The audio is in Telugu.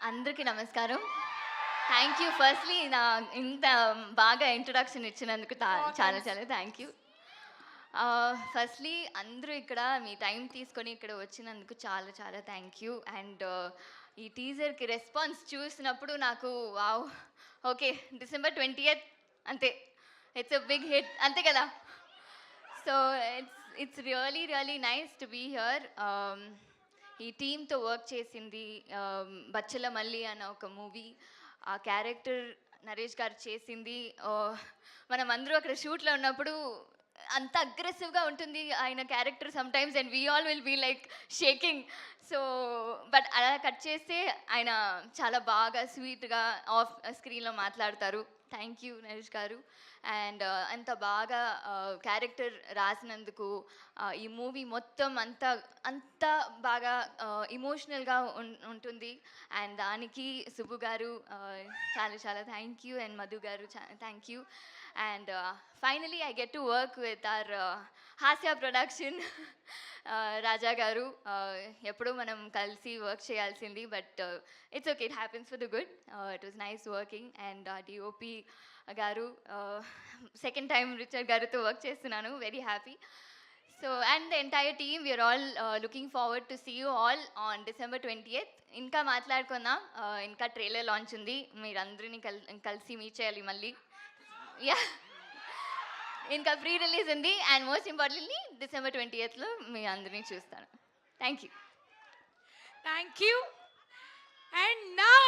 అందరికీ నమస్కారం. థ్యాంక్ యూ ఫస్ట్లీ నా ఇంత బాగా ఇంట్రొడక్షన్ ఇచ్చినందుకు చాలా చాలా థ్యాంక్ యూ ఫస్ట్లీ అందరూ ఇక్కడ మీ టైం తీసుకొని ఇక్కడ వచ్చినందుకు చాలా చాలా థ్యాంక్ యూ అండ్ ఈ టీజర్కి రెస్పాన్స్ చూసినప్పుడు నాకు వావ్ ఓకే డిసెంబర్ ట్వంటీ అంతే. ఇట్స్ అ బిగ్ హిట్ అంతే కదా? So it's it's really really nice to be here ఈ టీమ్తో వర్క్ చేసింది బచ్చల మల్లి అన్న ఒక మూవీ ఆ క్యారెక్టర్ నరేష్ గారు చేసింది. మనం అందరూ అక్కడ షూట్లో ఉన్నప్పుడు అంత అగ్రెసివ్గా ఉంటుంది ఆయన character sometimes and we all will be like shaking so but అలా కట్ చేస్తే ఆయన చాలా బాగా స్వీట్గా ఆఫ్ స్క్రీన్లో మాట్లాడతారు. థ్యాంక్ యూ నరేష్ గారు. అండ్ uh, అంత బాగా uh, క్యారెక్టర్ రాసినందుకు uh, ఈ మూవీ మొత్తం అంత అంత బాగా ఇమోషనల్గా ఉంటుంది. అండ్ దానికి సుబ్బు గారు చాలా చాలా థ్యాంక్ యూ అండ్ మధు గారు thank you and finally I get to work with our Hasya production. Raja గారు ఎప్పుడూ మనం కలిసి వర్క్ చేయాల్సింది but it's okay it happens for the good it was nice working and DOP గారు సెకండ్ టైం రిచర్డ్ గారితో వర్క్ చేస్తున్నాను very happy so and the entire team we are all looking forward to see you all on December twenty eighth ఇంకా మాట్లాడుకుందాం. ఇంకా ట్రైలర్ లాంచ్ ఉంది. మీరందరినీ కల్ కలిసి మీట్ చేయాలి మళ్ళీ. యా ఇంకా ప్రీ రిలీజ్ ఉంది. And most importantly December twenty ఎయిత్లో మీ అందరినీ చూస్తాను. Thank you thank you and now